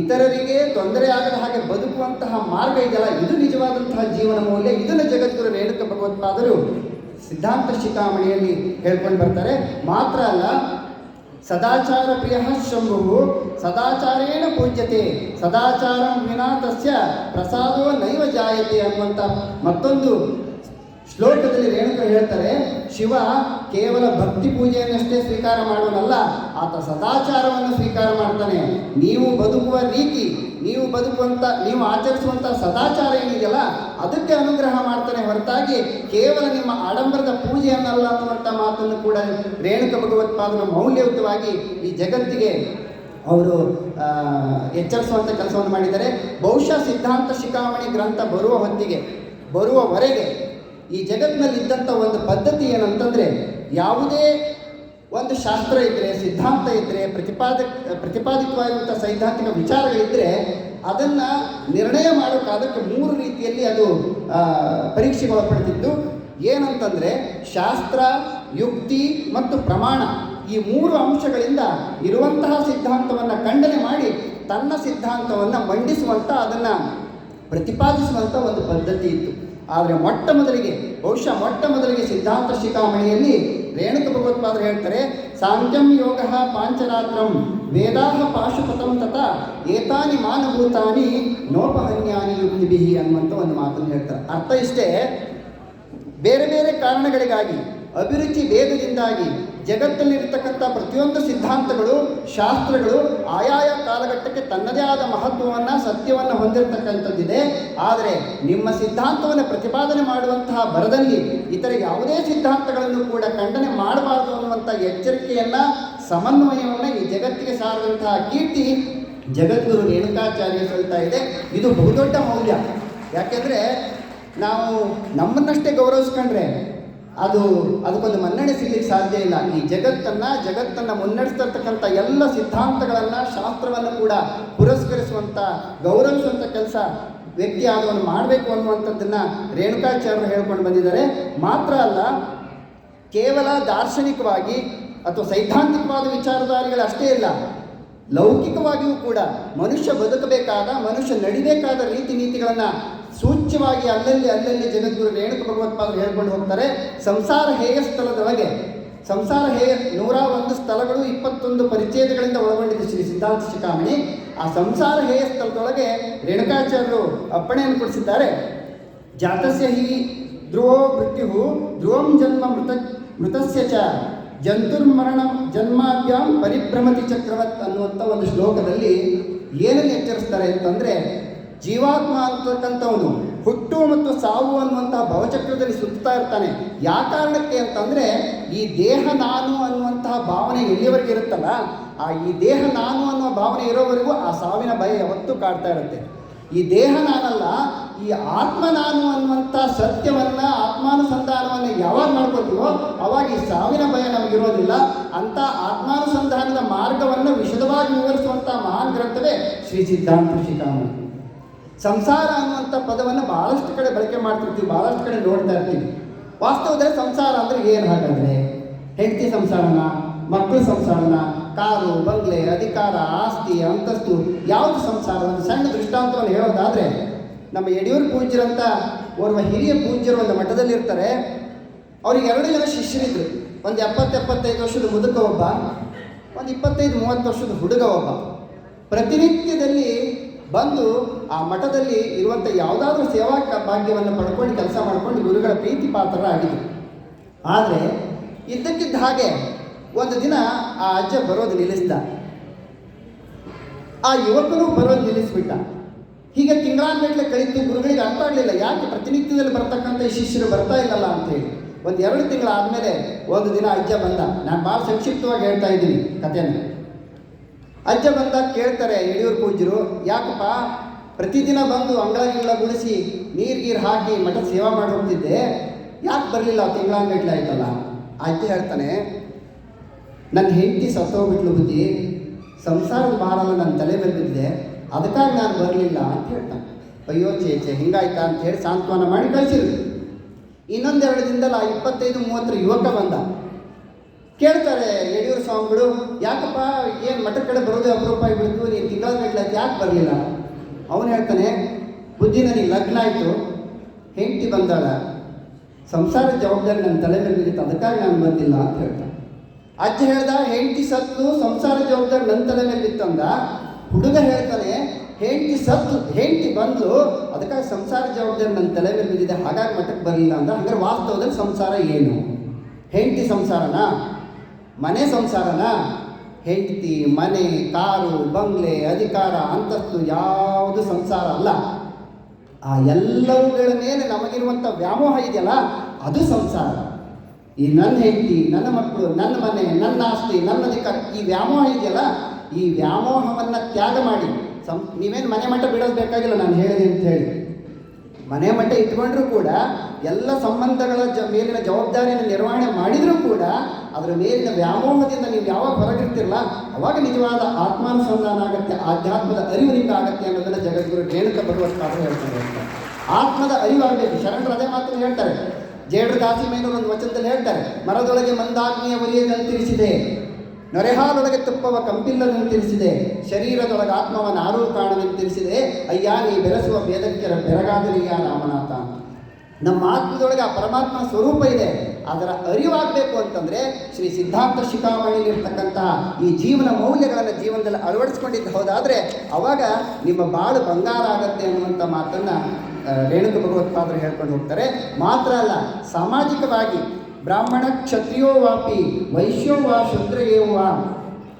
ಇತರರಿಗೆ ತೊಂದರೆ ಆಗದ ಹಾಗೆ ಬದುಕುವಂತಹ ಮಾರ್ಗ ಇದೆಯಲ್ಲ, ಇದು ನಿಜವಾದಂತಹ ಜೀವನ ಮೌಲ್ಯ. ಇದನ್ನು ಜಗದ್ಗುರು ರೇಣುಕ ಭಗವತ್ಪಾದರು ಸಿದ್ಧಾಂತ ಶಿಖಾಮಣಿಯಲ್ಲಿ ಹೇಳ್ಕೊಂಡು ಬರ್ತಾರೆ. ಮಾತ್ರ ಅಲ್ಲ ಸದಾಚಾರ ಪ್ರಿಯ ಶಂಭು ಸದಾಚಾರೇಣ ಪೂಜ್ಯತೆ ಸದಾಚಾರಂ ವಿನಾ ತಸ್ಯ ಪ್ರಸಾದೋ ನೈವ ಜಾಯತೆ ಅನ್ನುವಂಥ ಮತ್ತೊಂದು ಶ್ಲೋಕದಲ್ಲಿ ರೇಣುಕರು ಹೇಳ್ತಾರೆ, ಶಿವ ಕೇವಲ ಭಕ್ತಿ ಪೂಜೆಯನ್ನಷ್ಟೇ ಸ್ವೀಕಾರ ಮಾಡೋನಲ್ಲ, ಆತ ಸದಾಚಾರವನ್ನು ಸ್ವೀಕಾರ ಮಾಡ್ತಾನೆ. ನೀವು ಬದುಕುವ ರೀತಿ, ನೀವು ಬದುಕುವಂಥ ನೀವು ಆಚರಿಸುವಂಥ ಸದಾಚಾರ ಏನಿದೆಯಲ್ಲ, ಅದಕ್ಕೆ ಅನುಗ್ರಹ ಮಾಡ್ತಾನೆ ಹೊರತಾಗಿ ಕೇವಲ ನಿಮ್ಮ ಆಡಂಬರದ ಪೂಜೆಯನ್ನಲ್ಲ ಅನ್ನುವಂಥ ಮಾತನ್ನು ಕೂಡ ರೇಣುಕ ಭಗವತ್ಪಾದನ ಮೌಲ್ಯಯುತವಾಗಿ ಈ ಜಗತ್ತಿಗೆ ಅವರು ಎಚ್ಚರಿಸುವಂಥ ಕೆಲಸವನ್ನು ಮಾಡಿದ್ದಾರೆ. ಬಹುಶಃ ಸಿದ್ಧಾಂತ ಶಿಖಾಮಣಿ ಗ್ರಂಥ ಬರುವ ಹೊತ್ತಿಗೆ ಬರುವವರೆಗೆ ಈ ಜಗತ್ತಿನಲ್ಲಿ ಇದ್ದಂಥ ಒಂದು ಪದ್ಧತಿ ಏನಂತಂದರೆ ಯಾವುದೇ ಒಂದು ಶಾಸ್ತ್ರ ಇದ್ದರೆ ಸಿದ್ಧಾಂತ ಇದ್ದರೆ ಪ್ರತಿಪಾದ ಪ್ರತಿಪಾದಿತವಾಗಿರುವಂಥ ಸೈದ್ಧಾಂತಿಕ ವಿಚಾರಗಳಿದ್ದರೆ ಅದನ್ನು ನಿರ್ಣಯ ಮಾಡೋಕ್ಕಾದಕ್ಕೆ ಮೂರು ರೀತಿಯಲ್ಲಿ ಅದು ಪರೀಕ್ಷೆಗೆ ಒಳಪಡ್ತಿತ್ತು ಏನಂತಂದರೆ ಶಾಸ್ತ್ರ, ಯುಕ್ತಿ ಮತ್ತು ಪ್ರಮಾಣ ಈ ಮೂರು ಅಂಶಗಳಿಂದ ಇರುವಂತಹ ಸಿದ್ಧಾಂತವನ್ನು ಖಂಡನೆ ಮಾಡಿ ತನ್ನ ಸಿದ್ಧಾಂತವನ್ನು ಮಂಡಿಸುವಂಥ ಅದನ್ನು ಪ್ರತಿಪಾದಿಸುವಂಥ ಒಂದು ಪದ್ಧತಿ ಇತ್ತು. ಆದರೆ ಮೊಟ್ಟ ಮೊದಲಿಗೆ, ಬಹುಶಃ ಮೊಟ್ಟ ಮೊದಲಿಗೆ ಸಿದ್ಧಾಂತ ಶಿಖಾಮಣಿಯಲ್ಲಿ ರೇಣುಕ ಭಗವತ್ಪಾದರು ಹೇಳ್ತಾರೆ, ಸಾಂಖ್ಯಂ ಯೋಗ ಪಾಂಚರಾತ್ರಂ ವೇದಾಹ ಪಾಶುಪತಂ ತಥಾ ಏತಾನಿ ಮಾನಭೂತಾನಿ ನೋಪಹನ್ಯಾನಿ ಯುಕ್ತಿಭಿಹಿ ಅನ್ನುವಂಥ ಒಂದು ಮಾತನ್ನು ಹೇಳ್ತಾರೆ. ಅರ್ಥ ಇಷ್ಟೇ? ಬೇರೆ ಬೇರೆ ಕಾರಣಗಳಿಗಾಗಿ, ಅಭಿರುಚಿ ಭೇದದಿಂದಾಗಿ ಜಗತ್ತಲ್ಲಿರ್ತಕ್ಕಂಥ ಪ್ರತಿಯೊಂದು ಸಿದ್ಧಾಂತಗಳು, ಶಾಸ್ತ್ರಗಳು ಆಯಾಯ ಕಾಲಘಟ್ಟಕ್ಕೆ ತನ್ನದೇ ಆದ ಮಹತ್ವವನ್ನು, ಸತ್ಯವನ್ನು ಹೊಂದಿರತಕ್ಕಂಥದ್ದಿದೆ. ಆದರೆ ನಿಮ್ಮ ಸಿದ್ಧಾಂತವನ್ನು ಪ್ರತಿಪಾದನೆ ಮಾಡುವಂತಹ ಬರದಲ್ಲಿ ಇತರ ಯಾವುದೇ ಸಿದ್ಧಾಂತಗಳನ್ನು ಕೂಡ ಖಂಡನೆ ಮಾಡಬಾರದು ಅನ್ನುವಂಥ ಎಚ್ಚರಿಕೆಯನ್ನು, ಸಮನ್ವಯವನ್ನು ಈ ಜಗತ್ತಿಗೆ ಸಾರುವಂತಹ ಕೀರ್ತಿ ಜಗದ್ಗುರು ರೇಣುಕಾಚಾರ್ಯ ಹೇಳ್ತಾ ಇದೆ. ಇದು ಬಹುದೊಡ್ಡ ಮೌಲ್ಯ. ಯಾಕೆಂದರೆ ನಾವು ನಮ್ಮನ್ನಷ್ಟೇ ಗೌರವಿಸ್ಕೊಂಡ್ರೆ ಅದು, ಅದಕ್ಕೊಂದು ಮನ್ನಣೆ ಸಿಗ್ಲಿಕ್ಕೆ ಸಾಧ್ಯ ಇಲ್ಲ. ಈ ಜಗತ್ತನ್ನು ಜಗತ್ತನ್ನು ಮುನ್ನಡೆಸ್ತಿರ್ತಕ್ಕಂಥ ಎಲ್ಲ ಸಿದ್ಧಾಂತಗಳನ್ನು, ಶಾಸ್ತ್ರವನ್ನು ಕೂಡ ಪುರಸ್ಕರಿಸುವಂಥ ಗೌರವಿಸುವಂಥ ಕೆಲಸ ವ್ಯಕ್ತಿ ಆದವನು ಮಾಡಬೇಕು ಅನ್ನುವಂಥದ್ದನ್ನು ರೇಣುಕಾಚಾರ್ಯರು ಹೇಳ್ಕೊಂಡು ಬಂದಿದ್ದಾರೆ. ಮಾತ್ರ ಅಲ್ಲ, ಕೇವಲ ದಾರ್ಶನಿಕವಾಗಿ ಅಥವಾ ಸೈದ್ಧಾಂತಿಕವಾದ ವಿಚಾರಧಾರಿಗಳು ಅಷ್ಟೇ ಇಲ್ಲ, ಲೌಕಿಕವಾಗಿಯೂ ಕೂಡ ಮನುಷ್ಯ ಬದುಕಬೇಕಾದ, ಮನುಷ್ಯ ನಡಿಬೇಕಾದ ರೀತಿ ನೀತಿಗಳನ್ನು ಸೂಚ್ಯವಾಗಿ ಅಲ್ಲಲ್ಲಿ ಅಲ್ಲಲ್ಲಿ ಜಗದ್ಗುರು ರೇಣುಕ ಭಗವತ್ಪಾದರು ಹೇಳ್ಕೊಂಡು ಹೋಗ್ತಾರೆ, ಸಂಸಾರ ಹೇಯ ಸ್ಥಳದೊಳಗೆ ಸಂಸಾರ ಹೇಯ ನೂರ ಒಂದು ಸ್ಥಳಗಳು, ಇಪ್ಪತ್ತೊಂದು ಪರಿಚ್ಛೇದಗಳಿಂದ ಒಳಗೊಂಡಿದೆ ಶ್ರೀ ಸಿದ್ಧಾಂತ ಶಿಖಾಮಣಿ. ಆ ಸಂಸಾರ ಹೇಯ ಸ್ಥಳದೊಳಗೆ? ರೇಣುಕಾಚಾರ್ಯರು ಅಪ್ಪಣೆಯನ್ನು ಕೊಡಿಸಿದ್ದಾರೆ. ಜಾತಸ್ಯ ಹಿ ಧ್ರುವೋ ಮೃತ್ಯು ಧ್ರುವಂ ಜನ್ಮ ಮೃತ, ಮೃತಸ್ಯ ಚ. ಜಂತುರ್ಮರಣ ಜನ್ಮಾಭ್ಯಾಂ ಪರಿಭ್ರಮತಿ ಚಕ್ರವತ್ ಅನ್ನುವಂಥ ಒಂದು ಶ್ಲೋಕದಲ್ಲಿ ಏನನ್ನು ಎಚ್ಚರಿಸ್ತಾರೆ ಅಂತಂದರೆ ಜೀವಾತ್ಮ ಅಂತಕ್ಕಂಥವನು ಹುಟ್ಟು ಮತ್ತು ಸಾವು ಅನ್ನುವಂಥ ಭವಚಕ್ರದಲ್ಲಿ ಸುತ್ತಾ ಇರ್ತಾನೆ. ಯಾವ ಕಾರಣಕ್ಕೆ ಅಂತಂದರೆ, ಈ ದೇಹ ನಾನು ಅನ್ನುವಂತಹ ಭಾವನೆ ಎಲ್ಲಿವರೆಗೆ ಇರುತ್ತಲ್ಲ, ಆ ಈ ದೇಹ ನಾನು ಅನ್ನೋ ಭಾವನೆ ಇರೋವರೆಗೂ ಆ ಸಾವಿನ ಭಯ ಯಾವತ್ತೂ ಕಾಡ್ತಾ ಇರುತ್ತೆ. ಈ ದೇಹ ನಾನಲ್ಲ, ಈ ಆತ್ಮ ನಾನು ಅನ್ನುವಂಥ ಸತ್ಯವನ್ನು, ಆತ್ಮಾನುಸಂಧಾನವನ್ನು ಯಾವಾಗ ಮಾಡ್ಕೋತೀವೋ ಅವಾಗ ಈ ಸಾವಿನ ಭಯ ನಮಗಿರೋದಿಲ್ಲ ಅಂತ ಆತ್ಮಾನುಸಂಧಾನದ ಮಾರ್ಗವನ್ನು ವಿಶದವಾಗಿ ವಿವರಿಸುವಂಥ ಮಹಾನ್ ಗ್ರಂಥವೇ ಶ್ರೀ ಸಿದ್ಧಾಂತ ಶಿಖಾಮಣಿ ಸಂಸಾರ ಅನ್ನುವಂಥ ಪದವನ್ನು ಬಹಳಷ್ಟು ಕಡೆ ಬಳಕೆ ಮಾಡ್ತಿರ್ತೀವಿ, ಬಹಳಷ್ಟು ಕಡೆ ನೋಡ್ತಾ ಇರ್ತೀವಿ. ವಾಸ್ತವದಲ್ಲಿ ಸಂಸಾರ ಅಂದರೆ ಏನು ಹಾಗಾದರೆ? ಹೆಂಡತಿ ಸಂಸಾರನ ಮಕ್ಕಳ ಸಂಸಾರನ, ಕಾರು, ಬಂಗ್ಲೆ, ಅಧಿಕಾರ, ಆಸ್ತಿ, ಅಂತಸ್ತು, ಯಾವುದು ಸಂಸಾರ? ಒಂದು ಸಣ್ಣ ದೃಷ್ಟಾಂತವನ್ನು ಹೇಳೋದಾದರೆ, ನಮ್ಮ ಯಡಿಯೂರು ಪೂಜ್ಯರಂತ ಓರ್ವ ಹಿರಿಯ ಪೂಜ್ಯರು ಒಂದು ಮಠದಲ್ಲಿರ್ತಾರೆ ಅವ್ರಿಗೆ ಎರಡು ಜನ ಶಿಷ್ಯರಿದ್ರು. ಒಂದು ಎಪ್ಪತ್ತು, ಎಪ್ಪತ್ತೈದು ವರ್ಷದ ಮುದುಕ ಒಬ್ಬ, ಒಂದು ಇಪ್ಪತ್ತೈದು, ಮೂವತ್ತು ವರ್ಷದ ಹುಡುಗ ಒಬ್ಬ. ಪ್ರತಿನಿತ್ಯದಲ್ಲಿ ಬಂದು ಆ ಮಠದಲ್ಲಿ ಇರುವಂಥ ಯಾವುದಾದ್ರೂ ಸೇವಾ ಭಾಗ್ಯವನ್ನು ಪಡ್ಕೊಂಡು ಕೆಲಸ ಮಾಡ್ಕೊಂಡು ಗುರುಗಳ ಪ್ರೀತಿ ಪಾತ್ರರಾಗಿದ್ರು ಆದರೆ ಇದ್ದಕ್ಕಿದ್ದ ಹಾಗೆ ಒಂದು ದಿನ ಆ ಅಜ್ಜ ಬರೋದು ನಿಲ್ಲಿಸಿದ. ಆ ಯುವಕರು ಬರೋದು ನಿಲ್ಲಿಸ್ಬಿಟ್ಟ. ಹೀಗೆ ತಿಂಗಳಾನ್ಗಟ್ಲೆ ಕಳೀತು ಗುರುಗಳಿಗೆ ಅರ್ಥ ಆಗಲಿಲ್ಲ, ಯಾಕೆ ಪ್ರತಿನಿತ್ಯದಲ್ಲಿ ಬರ್ತಕ್ಕಂಥ ಶಿಷ್ಯರು ಬರ್ತಾ ಇಲ್ಲಲ್ಲ ಅಂತೇಳಿ. ಒಂದು ಎರಡು ತಿಂಗಳಾದಮೇಲೆ ಒಂದು ದಿನ ಅಜ್ಜ ಬಂದ, ನಾನು ಭಾಳ ಸಂಕ್ಷಿಪ್ತವಾಗಿ ಹೇಳ್ತಾ ಇದ್ದೀನಿ ಕಥೆಯನ್ನು. ಅಜ್ಜ ಬಂದಾಗ ಕೇಳ್ತಾರೆ ಯಡಿಯೂರು ಪೂಜ್ಯರು, ಯಾಕಪ್ಪ, ಪ್ರತಿದಿನ ಬಂದು ಅಂಗಳ ಗಿಂಗಳ ಗುಡಿಸಿ ನೀರು ಗೀರು ಹಾಕಿ ಮಠ ಸೇವಾ ಮಾಡಿ ಹೋಗ್ತಿದ್ದೆ. ಯಾಕೆ ಬರಲಿಲ್ಲ ತಿಂಗಳಾಂಗಟ್ಲೆ ಆಯ್ತಲ್ಲ? ಅಜ್ಜ ಹೇಳ್ತಾನೆ ನನ್ನ ಹೆಂಡತಿ ಸತ್ತೋಗ್ಬಿಟ್ಲು ಬುದ್ಧಿ, ಸಂಸಾರದ ಭಾರಲ್ಲ ನನ್ನ ತಲೆ ಮೇಲೆ ಅದಕ್ಕಾಗಿ ನಾನು ಬರಲಿಲ್ಲ ಅಂತ ಹೇಳ್ತಾನೆ. ಅಯ್ಯೋ ಚೇಚೆ ಹಿಂಗಾಯ್ತಾ? ಅಂತ ಹೇಳಿ ಸಾಂತ್ವನ ಮಾಡಿ ಕಳಿಸಿದ್ರು ಇನ್ನೊಂದೆರಡು ದಿನದಲ್ಲ ಇಪ್ಪತ್ತೈದು ಮೂವತ್ತರ ಯುವಕ ಬಂದ. ಕೇಳ್ತಾರೆ ಯಡಿಯೂರು ಸ್ವಾಮಿಗಳು, ಯಾಕಪ್ಪ, ಏನು ಮಠದ ಕಡೆ ಬರೋದು ಅಪರೂಪ ಆಗಿಬಿಡ್ತು ನೀನು ತಿಂಗಳ ಗಟ್ಟಲೆ ಯಾಕೆ ಬರಲಿಲ್ಲ? ಅವನು ಹೇಳ್ತಾನೆ, ಬುದ್ಧಿ ನನಗೆ ಲಗ್ನ ಆಯಿತು, ಹೆಂಡತಿ ಬಂದಾಳ, ಸಂಸಾರದ ಜವಾಬ್ದಾರಿ ನನ್ನ ತಲೆ ಮೇಲೆ ಬಿದ್ದಿತ್ತು ಅದಕ್ಕಾಗಿ ನಾನು ಬಂದಿಲ್ಲ ಅಂತ ಹೇಳ್ತಾನೆ. ಅಜ್ಜ ಹೇಳ್ದ, ಹೆಂಡತಿ ಸತ್ತು ಸಂಸಾರ ಜವಾಬ್ದಾರಿ ನನ್ನ ತಲೆ ಮೇಲೆ ಬಿತ್ತಂದ ಹುಡುಗ ಹೇಳ್ತಾನೆ, ಹೆಂಡತಿ ಸತ್ತು, ಹೆಂಡತಿ ಬಂದು ಅದಕ್ಕಾಗಿ ಸಂಸಾರ ಜವಾಬ್ದಾರಿ ನನ್ನ ತಲೆ ಮೇಲೆ ಬಿದ್ದಿದೆ ಹಾಗಾಗಿ ಮಠಕ್ಕೆ ಬರಲಿಲ್ಲ ಅಂದ್ರೆ ಹಂಗಾರೆ ವಾಸ್ತವದಲ್ಲಿ ಸಂಸಾರ ಏನು? ಹೆಂಡತಿ ಸಂಸಾರನಾ? ಮನೆ ಸಂಸಾರನ ಹೆಂಡತಿ, ಮನೆ, ಕಾರು, ಬಂಗ್ಲೆ, ಅಧಿಕಾರ, ಅಂತಸ್ತು ಯಾವುದು ಸಂಸಾರ ಅಲ್ಲ. ಆ ಎಲ್ಲವುಗಳ ಮೇಲೆ ನಮಗಿರುವಂಥ ವ್ಯಾಮೋಹ ಇದೆಯಲ್ಲ, ಅದು ಸಂಸಾರ. ಈ ನನ್ನ ಹೆಂಡತಿ, ನನ್ನ ಮಕ್ಕಳು, ನನ್ನ ಮನೆ, ನನ್ನ ಆಸ್ತಿ, ನನ್ನ ಅಧಿಕಾರ, ಈ ವ್ಯಾಮೋಹ ಇದೆಯಲ್ಲ, ಈ ವ್ಯಾಮೋಹವನ್ನು ತ್ಯಾಗ ಮಾಡಿ. ಸಂ ನೀವೇನು ಮನೆ ಮಟ್ಟ ಬಿಡೋದು ಬೇಕಾಗಿಲ್ಲ, ನಾನು ಹೇಳಿದೆ ಅಂತ ಹೇಳಿ. ಮನೆ ಮಠ ಇಟ್ಕೊಂಡ್ರೂ ಕೂಡ ಎಲ್ಲ ಸಂಬಂಧಗಳ ಜ ಮೇಲಿನ ಜವಾಬ್ದಾರಿಯನ್ನು ನಿರ್ವಹಣೆ ಮಾಡಿದರೂ ಕೂಡ ಅದರ ಮೇಲಿನ ವ್ಯಾಮೋಹದಿಂದ ನೀವು ಯಾವಾಗ ಹೊರಗಿರ್ತಿರಲ್ಲ, ಅವಾಗ ನಿಜವಾದ ಆತ್ಮಾನುಸಂಧಾನ ಆಗುತ್ತೆ, ಆಧ್ಯಾತ್ಮದ ಅರಿವು ನಿಮ್ಗೆ ಆಗುತ್ತೆ ಅನ್ನೋದನ್ನು ಜಗದ್ಗುರು ರೇಣುಕ ಭಗವತ್ಪಾದರು ಹೇಳ್ತಾರೆ. ಆತ್ಮದ ಅರಿವು ಆಗಬೇಕು ಶರಣರು ಅದೇ ಮಾತನ್ನು ಹೇಳ್ತಾರೆ. ಜೇಡ್ರ ಮೇಲೆ ಒಂದು ವಚನದಲ್ಲಿ ಹೇಳ್ತಾರೆ. ಮರದೊಳಗೆ ಮಂದಾಗ್ನಿಯ ಒಲಿಯದಂತಿರಿಸಿದೆ ನೊರೆಹಾಲೊಳಗೆ ತುಪ್ಪವ ಕಂಪಿಲ್ಲದಂತಿರಿಸಿದೆ ಶರೀರದೊಳಗೆ ಆತ್ಮವ ನಾರೂ ಕಾಣದನ್ನು ಕಾಣದಂತಿರಿಸಿದೆ ಅಯ್ಯ, ನೀ ಬೆರೆಸುವ ಬೇದಕ್ಯರ ಬೆರಗಾದರಿಯ ರಾಮನಾಥ. ನಮ್ಮ ಆತ್ಮದೊಳಗೆ ಆ ಪರಮಾತ್ಮ ಸ್ವರೂಪ ಇದೆ. ಅದರ ಅರಿವಾಗಬೇಕು ಅಂತಂದರೆ ಶ್ರೀ ಸಿದ್ಧಾಂತ ಶಿಖಾಮಣಿಲಿರ್ತಕ್ಕಂತಹ ಈ ಜೀವನ ಮೌಲ್ಯಗಳನ್ನು ಜೀವನದಲ್ಲಿ ಅಳವಡಿಸ್ಕೊಂಡಿದ್ದು ಹೋದಾದರೆ ಅವಾಗ ನಿಮ್ಮ ಬಾಳು ಬಂಗಾರ ಆಗತ್ತೆ ಅನ್ನುವಂಥ ಮಾತನ್ನು ರೇಣುಕ ಭಗವತ್ಪಾದರು ಹೇಳ್ಕೊಂಡು ಹೋಗ್ತಾರೆ. ಮಾತ್ರ ಅಲ್ಲ, ಸಾಮಾಜಿಕವಾಗಿ ಬ್ರಾಹ್ಮಣ ಕ್ಷತ್ರಿಯೋ ವಾಪಿ, ವೈಶ್ಯೋ ವಾ ಶೂದ್ರಯೋ ವಾ.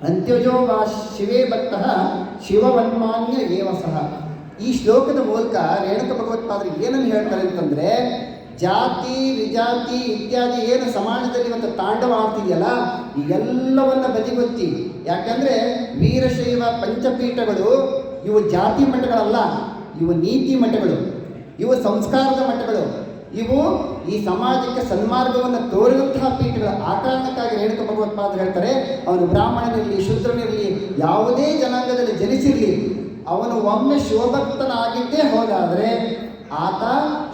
ಅಂತ್ಯಜೋ ವಾ ಶಿವೇ ಭಕ್ತಃ, ಶಿವವನ್ಮಾನ್ಯ ಏವ ಸಹ. ಈ ಶ್ಲೋಕದ ಮೂಲಕ ರೇಣುಕ ಭಗವತ್ಪಾದರು ಏನನ್ನು ಹೇಳ್ತಾರೆ ಅಂತಂದರೆ, ಜಾತಿ, ವಿಜಾತಿ ಇತ್ಯಾದಿ ಏನು ಸಮಾಜದಲ್ಲಿ ಒಂದು ತಾಂಡವ ಆಗ್ತಿದೆಯಲ್ಲ ಇವೆಲ್ಲವನ್ನ ಬದಿಗೊತ್ತಿ. ಯಾಕಂದರೆ ವೀರಶೈವ ಪಂಚಪೀಠಗಳು ಇವು ಜಾತಿ ಮಠಗಳಲ್ಲ, ಇವು ನೀತಿ ಮಠಗಳು, ಇವು ಸಂಸ್ಕಾರದ ಮಠಗಳು. ಇವು ಈ ಸಮಾಜಕ್ಕೆ ಸನ್ಮಾರ್ಗವನ್ನು ತೋರಿದಂತಹ ಪೀಠಗಳ ಆ ಕಾರಣಕ್ಕಾಗಿ ರೇಣುಕ ಭಗವತ್ಪಾದ ಹೇಳ್ತಾರೆ. ಅವನು ಬ್ರಾಹ್ಮಣನಿರಲಿ, ಶುದ್ರನಿರಲಿ, ಯಾವುದೇ ಜನಾಂಗದಲ್ಲಿ ಜನಿಸಿರಲಿ, ಅವನು ಒಮ್ಮೆ ಶಿವಭಕ್ತನಾಗಿದ್ದೇ ಹೋದಾದರೆ ಆತ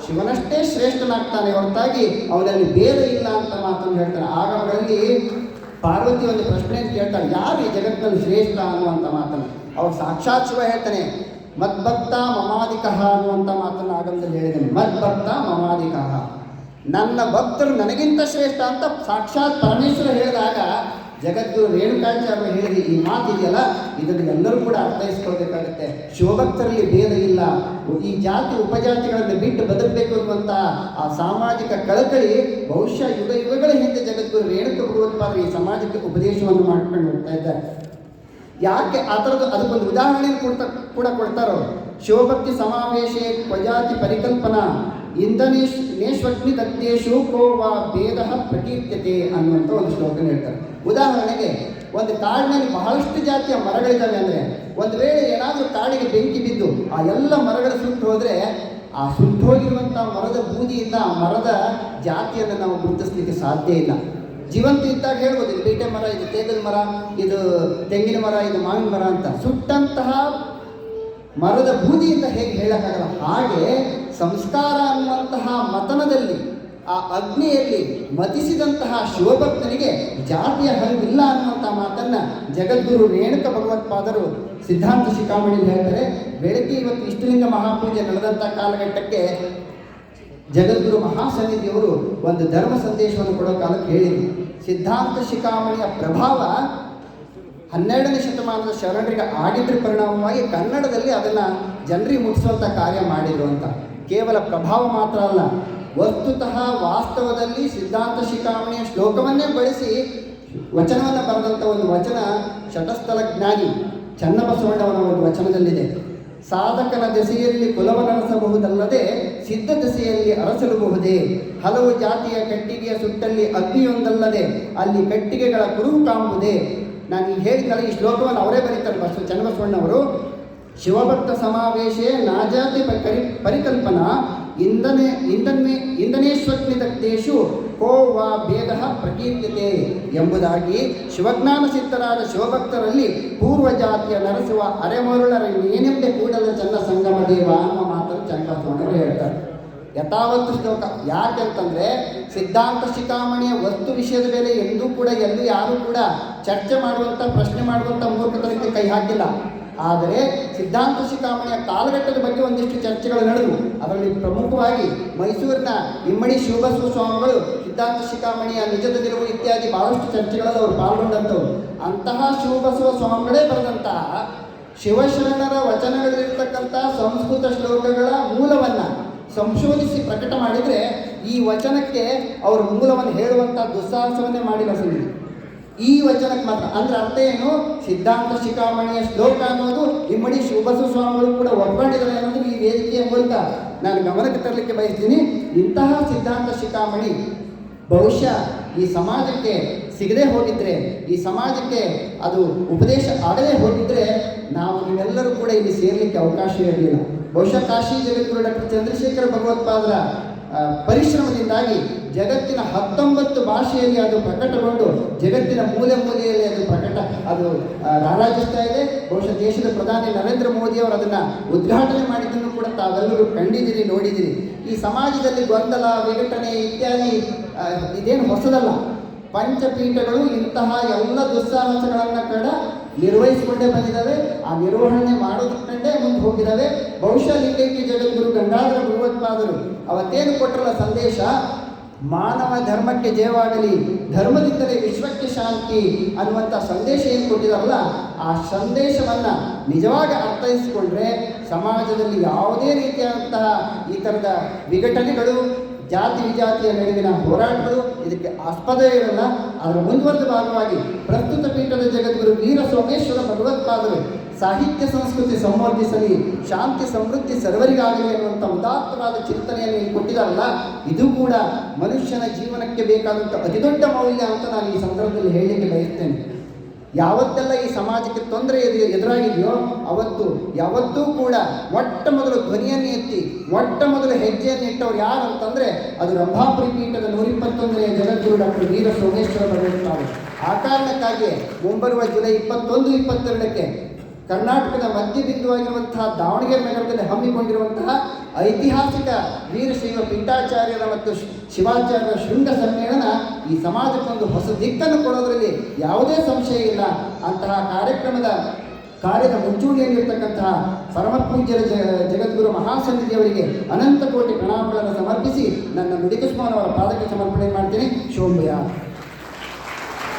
ಶಿವನಷ್ಟೇ ಶ್ರೇಷ್ಠನಾಗ್ತಾನೆ ಹೊರತಾಗಿ ಅವನಲ್ಲಿ ಭೇದ ಇಲ್ಲ ಅಂತ ಮಾತನ್ನು ಹೇಳ್ತಾರೆ. ಆಗ ಅವರಲ್ಲಿ ಪಾರ್ವತಿ ಒಂದು ಪ್ರಶ್ನೆ ಕೇಳ್ತಾಳೆ, ಯಾರು ಈ ಜಗತ್ತಿನಲ್ಲಿ ಶ್ರೇಷ್ಠ ಅನ್ನುವಂಥ ಮಾತನ್ನು. ಅವ್ರು ಸಾಕ್ಷಾತ್ ಶಿವ ಹೇಳ್ತಾನೆ ಮದ್ಭಕ್ತ ಮಮಾದಿಕಃ ಅನ್ನುವಂಥ ಮಾತನ್ನು ಆಗಮದಲ್ಲಿ ಹೇಳಿದ್ದೇನೆ ಮದ್ಭಕ್ತ ಮಮಾದಿಕಃ. ನನ್ನ ಭಕ್ತರು ನನಗಿಂತ ಶ್ರೇಷ್ಠ ಅಂತ ಸಾಕ್ಷಾತ್ ಪರಮೇಶ್ವರ ಹೇಳಿದಾಗ ಜಗದ್ಗುರು ರೇಣುಕಾಚಾರ್ಯ ಹೇಳಿದ ಈ ಮಾತಿದೆಯಲ್ಲ, ಇದನ್ನು ಎಲ್ಲರೂ ಕೂಡ ಅರ್ಥೈಸ್ಕೊಳ್ಬೇಕಾಗುತ್ತೆ. ಶಿವಭಕ್ತರಲ್ಲಿ ಭೇದ ಇಲ್ಲ. ಈ ಜಾತಿ ಉಪಜಾತಿಗಳನ್ನು ಬಿಟ್ಟು ಬದುಕಬೇಕು ಅನ್ನುವಂಥ ಆ ಸಾಮಾಜಿಕ ಕಳಕಳಿ ಬಹುಶಃ ಯುಗ ಯುಗಗಳ ಹಿಂದೆ ಜಗದ್ಗುರು ರೇಣುಕ ಭಗವತ್ಪಾದರು ಈ ಸಮಾಜಕ್ಕೆ ಉಪದೇಶವನ್ನು ಮಾಡ್ಕೊಂಡು ಹೋಗ್ತಾ ಇದ್ದಾರೆ. ಯಾಕೆ ಆ ಥರದ್ದು ಅದಕ್ಕೊಂದು ಉದಾಹರಣೆ ಕೊಡ್ತಾ, ಕೂಡ ಕೊಡ್ತಾರೋ? ಶಿವಭಕ್ತಿ ಸಮಾವೇಶೆ ಪ್ರಜಾತಿ ಪರಿಕಲ್ಪನಾ ಇಂಧನೇಶ್ ನೇಶ್ವಗ್ನಿ ದತ್ತೇಶು ಕೋ ವಾ ಭೇದ ಪ್ರಕೀರ್ತ್ಯತೆ ಅನ್ನುವಂಥ ಒಂದು ಶ್ಲೋಕ ಹೇಳ್ತಾರೆ. ಉದಾಹರಣೆಗೆ ಒಂದು ಕಾಡಿನಲ್ಲಿ ಬಹಳಷ್ಟು ಜಾತಿಯ ಮರಗಳಿದ್ದಾವೆ ಅಂದರೆ ಒಂದು ವೇಳೆ ಏನಾದರೂ ಕಾಡಿಗೆ ಬೆಂಕಿ ಬಿದ್ದು ಆ ಎಲ್ಲ ಮರಗಳು ಸುಟ್ಟು ಹೋದರೆ ಆ ಸುಟ್ಟು ಹೋಗಿರುವಂಥ ಮರದ ಬೂದಿಯಿಂದ ಆ ಮರದ ಜಾತಿಯನ್ನು ನಾವು ಗುರುತಿಸ್ಲಿಕ್ಕೆ ಸಾಧ್ಯ ಇಲ್ಲ. ಜೀವಂತ ಇದ್ದಾಗ ಹೇಳ್ಬೋದು, ಇದು ಬೀಟೆ ಮರ, ಇದು ತೇಗದ ಮರ, ಇದು ತೆಂಗಿನ ಮರ, ಇದು ಮಾವಿನ ಮರ ಅಂತ. ಸುಟ್ಟಂತಹ ಮರದ ಬೂದಿಯಿಂದ ಹೇಗೆ ಹೇಳೋಕ್ಕಾಗಲ್ಲ? ಹಾಗೆ ಸಂಸ್ಕಾರ ಅನ್ನುವಂತಹ ಮತನದಲ್ಲಿ, ಆ ಅಗ್ನಿಯಲ್ಲಿ ಮತಿಸಿದಂತಹ ಶಿವಭಕ್ತನಿಗೆ ಜಾತಿಯ ಹರಿವಿಲ್ಲ ಅನ್ನುವಂಥ ಮಾತನ್ನು ಜಗದ್ಗುರು ರೇಣುಕ ಭಗವತ್ಪಾದರು ಸಿದ್ಧಾಂತ ಶಿಖಾಮಣಿ ಹೇಳ್ತಾರೆ. ಬೆಳಗ್ಗೆ ಇವತ್ತು ಇಷ್ಟಲಿಂಗ ಮಹಾಪೂಜೆ ನಡೆದಂಥ ಕಾಲಘಟ್ಟಕ್ಕೆ ಜಗದ್ಗುರು ಮಹಾಸನ್ನಿಧಿಯವರು ಒಂದು ಧರ್ಮ ಸಂದೇಶವನ್ನು ಕೊಡೋ ಕಾಲಕ್ಕೆ ಹೇಳಿದರು. ಸಿದ್ಧಾಂತ ಶಿಖಾಮಣಿಯ ಪ್ರಭಾವ ಹನ್ನೆರಡನೇ ಶತಮಾನದ ಶರಣರಿಗೆ ಆಗಿದ್ರ ಪರಿಣಾಮವಾಗಿ ಕನ್ನಡದಲ್ಲಿ ಅದನ್ನು ಜನರಿಗೆ ಮುಟ್ಟಿಸುವಂಥ ಕಾರ್ಯ ಮಾಡಿದರು ಅಂತ. ಕೇವಲ ಪ್ರಭಾವ ಮಾತ್ರ ಅಲ್ಲ, ವಸ್ತುತಃ ವಾಸ್ತವದಲ್ಲಿ ಸಿದ್ಧಾಂತ ಶಿಖಾಮಣಿಯ ಶ್ಲೋಕವನ್ನೇ ಬಳಸಿ ವಚನವನ್ನು ಬರೆದಂಥ ಒಂದು ವಚನ ಶಟಸ್ಥಲ ಜ್ಞಾನಿ ಚನ್ನಬಸವಣ್ಣವರ ಒಂದು ವಚನದಲ್ಲಿದೆ. ಸಾಧಕನ ದೆಸೆಯಲ್ಲಿ ಕುಲವನರಸಬಹುದಲ್ಲದೆ ಸಿದ್ಧ ದೆಸೆಯಲ್ಲಿ ಅರಸಲುಬಹುದೇ? ಹಲವು ಜಾತಿಯ ಕಟ್ಟಿಗೆಯ ಸುತ್ತಲ್ಲಿ ಅಗ್ನಿಯೊಂದಲ್ಲದೆ ಅಲ್ಲಿ ಕಟ್ಟಿಗೆಗಳ ಕುರುಹು ಕಾಂಬುದೇ ನಾನು ಈಗ ಹೇಳಿದ್ದಲ್ಲ ಈ ಶ್ಲೋಕವನ್ನು ಅವರೇ ಬರೀತಾರೆ ಬಸವ ಚನ್ನಬಸವಣ್ಣವರು. ಶಿವಭಕ್ತ ಸಮಾವೇಶೇ ನಾಜಾತಿ ಪರಿ, ಪರಿಕಲ್ಪನಾ. ಇಂಧನೆ ಇಂಧನೆ ಇಂಧನೇಶ್ವಗ್ನಿದಗ್ಧೇಶು ಕೋ ವಾ ಭೇದ ಪ್ರಕೀರ್ತಿತೆ ಎಂಬುದಾಗಿ ಶಿವಜ್ಞಾನ ಸಿದ್ಧರಾದ ಶಿವಭಕ್ತರಲ್ಲಿ ಪೂರ್ವ ಜಾತಿಯ ನರಸುವ ಅರೆಮರುಳರ ಏನೆಂದೇ ಕೂಡಲ ಚನ್ನ ಸಂಗಮ ದೇವ ಅನ್ನೋ ಮಾತನ್ನು ಚನ್ನಬಸವಣ್ಣರು ಹೇಳ್ತಾರೆ. ಯಥಾವತ್ತು ಶ್ಲೋಕ. ಯಾಕೆಂತಂದ್ರೆ ಸಿದ್ಧಾಂತ ಶಿಖಾಮಣಿಯ ವಸ್ತು ವಿಷಯದ ಮೇಲೆ ಎಂದೂ ಕೂಡ ಎಲ್ಲೂ ಯಾರೂ ಕೂಡ ಚರ್ಚೆ ಮಾಡುವಂಥ, ಪ್ರಶ್ನೆ ಮಾಡುವಂಥ ಮೂರ್ಖತನಕ್ಕೆ ಕೈ ಹಾಕಿಲ್ಲ. ಆದರೆ ಸಿದ್ಧಾಂತ ಶಿಖಾಮಣಿಯ ಕಾಲಘಟ್ಟದ ಬಗ್ಗೆ ಒಂದಿಷ್ಟು ಚರ್ಚೆಗಳು ನಡೆದವು. ಅದರಲ್ಲಿ ಪ್ರಮುಖವಾಗಿ ಮೈಸೂರಿನ ಇಮ್ಮಡಿ ಶಿವಬಸವ ಸ್ವಾಮಿಗಳು ಸಿದ್ಧಾಂತ ಶಿಖಾಮಣಿಯ ನಿಜದ ನಿಲುವು ಇತ್ಯಾದಿ ಬಹಳಷ್ಟು ಚರ್ಚೆಗಳಲ್ಲಿ ಅವರು ಪಾಲ್ಗೊಂಡಂಥವ್ರು. ಅಂತಹ ಶಿವಬಸವ ಸ್ವಾಮಿಗಳೇ ಬರೆದಂತಹ ಶಿವಶರಣರ ವಚನಗಳಲ್ಲಿರ್ತಕ್ಕಂಥ ಸಂಸ್ಕೃತ ಶ್ಲೋಕಗಳ ಮೂಲವನ್ನು ಸಂಶೋಧಿಸಿ ಪ್ರಕಟ ಮಾಡಿದರೆ ಈ ವಚನಕ್ಕೆ ಅವರ ಮೂಲವನ್ನು ಹೇಳುವಂಥ ದುಸ್ಸಾಹಸವನ್ನೇ ಮಾಡಿಲ್ಲ ಸುಮ್ಮನೆ ಈ ವಚನಕ್ಕೆ ಮಾತ್ರ. ಅಂದ್ರೆ ಅರ್ಥ ಏನು? ಸಿದ್ಧಾಂತ ಶಿಖಾಮಣಿಯ ಶ್ಲೋಕ ಅನ್ನೋದು ಇಮ್ಮಡಿ ಶಿವಬಸವ ಸ್ವಾಮಿಗಳು ಕೂಡ ಒಪ್ಕೊಂಡಿದ್ದಾರೆ ಅನ್ನೋದು ಈ ವೇದಿಕೆಯ ಮೂಲಕ ನಾನು ಗಮನಕ್ಕೆ ತರಲಿಕ್ಕೆ ಬಯಸ್ತೀನಿ. ಇಂತಹ ಸಿದ್ಧಾಂತ ಶಿಖಾಮಣಿ ಬಹುಶಃ ಈ ಸಮಾಜಕ್ಕೆ ಸಿಗದೆ ಹೋಗಿದ್ರೆ, ಈ ಸಮಾಜಕ್ಕೆ ಅದು ಉಪದೇಶ ಆಗದೆ ಹೋಗಿದ್ರೆ ನಾವು ನೀವೆಲ್ಲರೂ ಕೂಡ ಇಲ್ಲಿ ಸೇರಲಿಕ್ಕೆ ಅವಕಾಶ ಇರಲಿಲ್ಲ. ಬಹುಶಃ ಕಾಶಿ ಜಗದ್ಗುರು ಡಾಕ್ಟರ್ ಚಂದ್ರಶೇಖರ ಭಗವತ್ಪಾದರ ಪರಿಶ್ರಮದಿಂದಾಗಿ ಜಗತ್ತಿನ ಹತ್ತೊಂಬತ್ತು ಭಾಷೆಯಲ್ಲಿ ಅದು ಪ್ರಕಟಗೊಂಡು ಜಗತ್ತಿನ ಮೂಲೆ ಮೂಲೆಯಲ್ಲಿ ಅದು ಪ್ರಕಟ, ಅದು ರಾರಾಜಿಸ್ತಾ ಇದೆ. ಬಹುಶಃ ದೇಶದ ಪ್ರಧಾನಿ ನರೇಂದ್ರ ಮೋದಿ ಅವರು ಅದನ್ನು ಉದ್ಘಾಟನೆ ಮಾಡಿದ್ದನ್ನು ಕೂಡ ತಾವೆಲ್ಲರೂ ಕಂಡಿದ್ದೀರಿ, ನೋಡಿದ್ದೀರಿ. ಈ ಸಮಾಜದಲ್ಲಿ ಗೊಂದಲ, ವಿಘಟನೆ ಇತ್ಯಾದಿ ಇದೇನು ಹೊಸದಲ್ಲ. ಪಂಚಪೀಠಗಳು ಇಂತಹ ಎಲ್ಲ ದುಸ್ಸಾಹಸಗಳನ್ನು ಕಡ ನಿರ್ವಹಿಸಿಕೊಂಡೇ ಬಂದಿದ್ದಾವೆ. ಆ ನಿರ್ವಹಣೆ ಮಾಡೋದಕ್ಕಂಡೇ ಮುಂದೆ ಹೋಗಿದ್ದಾವೆ. ಬಹುಶಃ ಲಿಂಗೈಕ್ಯ ಜಗದ್ಗುರು ಗಂಗಾಧರ ಭಗವತ್ಪಾದರು ಅವತ್ತೇನು ಕೊಟ್ಟರಲ್ಲ ಸಂದೇಶ? ಮಾನವ ಧರ್ಮಕ್ಕೆ ಜಯವಾಗಲಿ, ಧರ್ಮದಿಂದಲೇ ವಿಶ್ವಕ್ಕೆ ಶಾಂತಿ ಅನ್ನುವಂಥ ಸಂದೇಶ ಏನು ಕೊಟ್ಟಿದಾರಲ್ಲ, ಆ ಸಂದೇಶವನ್ನು ನಿಜವಾಗಿ ಅರ್ಥೈಸಿಕೊಂಡ್ರೆ ಸಮಾಜದಲ್ಲಿ ಯಾವುದೇ ರೀತಿಯಾದಂತಹ ಈ ಥರದ ವಿಘಟನೆಗಳು ಜಾತಿ ವಿಜಾತಿಯ ನಡುವಿನ ಹೋರಾಟಗಳು ಇದಕ್ಕೆ ಆಸ್ಪದ ಇರಲ್ಲ. ಅದರ ಮುಂದುವರೆದ ಭಾಗವಾಗಿ ಪ್ರಸ್ತುತ ಪೀಠದ ಜಗದ್ಗುರು ವೀರ ಸೋಮೇಶ್ವರ ಭಗವತ್ಪಾದರು ಸಾಹಿತ್ಯ ಸಂಸ್ಕೃತಿ ಸಂವರ್ಧಿಸಲಿ, ಶಾಂತಿ ಸಮೃದ್ಧಿ ಸರ್ವರಿಗಾಗಲಿ ಅನ್ನುವಂಥ ಉದಾತ್ತವಾದ ಚಿಂತನೆಯನ್ನು ಇಲ್ಲಿ ಕೊಟ್ಟಿದಾರಲ್ಲ ಇದು ಕೂಡ ಮನುಷ್ಯನ ಜೀವನಕ್ಕೆ ಬೇಕಾದಂಥ ಅತಿದೊಡ್ಡ ಮೌಲ್ಯ ಅಂತ ನಾನು ಈ ಸಂದರ್ಭದಲ್ಲಿ ಹೇಳಲಿಕ್ಕೆ ಬಯಸ್ತೇನೆ. ಯಾವತ್ತೆಲ್ಲ ಈ ಸಮಾಜಕ್ಕೆ ತೊಂದರೆ ಎದು- ಎದುರಾಗಿದೆಯೋ ಅವತ್ತು ಯಾವತ್ತೂ ಕೂಡ ಮೊಟ್ಟ ಮೊದಲು ಧ್ವನಿಯನ್ನು ಎತ್ತಿ ಮೊಟ್ಟ ಮೊದಲು ಹೆಜ್ಜೆಯನ್ನು ಇಟ್ಟವ್ರು ಯಾರು ಅಂತಂದ್ರೆ ಅದು ರಂಭಾಪುರಿ ಪೀಠದ ನೂರಿಪ್ಪತ್ತೊಂದನೆಯ ಜಗದ್ಗುರು ಡಾಕ್ಟರ್ ವೀರ ಸೋಮೇಶ್ವರ ಬರೆಯುತ್ತಾರೆ ಆ ಕಾರಣಕ್ಕಾಗಿ ಮುಂಬರುವ ಜುಲೈ ಇಪ್ಪತ್ತೊಂದು, ಇಪ್ಪತ್ತೆರಡಕ್ಕೆ ಕರ್ನಾಟಕದ ಮಧ್ಯಬಿಂದುವಾಗಿರುವಂತಹ ದಾವಣಗೆರೆ ನಗರದಲ್ಲಿ ಹಮ್ಮಿಕೊಂಡಿರುವಂತಹ ಐತಿಹಾಸಿಕ ವೀರಶೈವ ಪೀಠಾಚಾರ್ಯರ ಮತ್ತು ಶಿವಾಚಾರ್ಯರ ಶೃಂಗ ಸಮ್ಮೇಳನ ಈ ಸಮಾಜಕ್ಕೊಂದು ಹೊಸ ದಿಕ್ಕನ್ನು ಕೊಡೋದರಲ್ಲಿ ಯಾವುದೇ ಸಂಶಯ ಇಲ್ಲ. ಅಂತಹ ಕಾರ್ಯಕ್ರಮದ ಕಾರ್ಯದ ಮುಂಚೂಣಿಯಲ್ಲಿರ್ತಕ್ಕಂತಹ ಪರಮ ಪೂಜ್ಯರ ಜ ಜಗದ್ಗುರು ಮಹಾಸನ್ನಿಧಿಯವರಿಗೆ ಅನಂತ ಕೋಟಿ ಪ್ರಣಾಮಗಳನ್ನು ಸಮರ್ಪಿಸಿ ನನ್ನ ನುಡಿಕುಸ್ಮಾನ್ ಅವರ ಪಾದಕ್ಕೆ ಸಮರ್ಪಣೆ ಮಾಡ್ತೀನಿ. ಶೋಭಯ.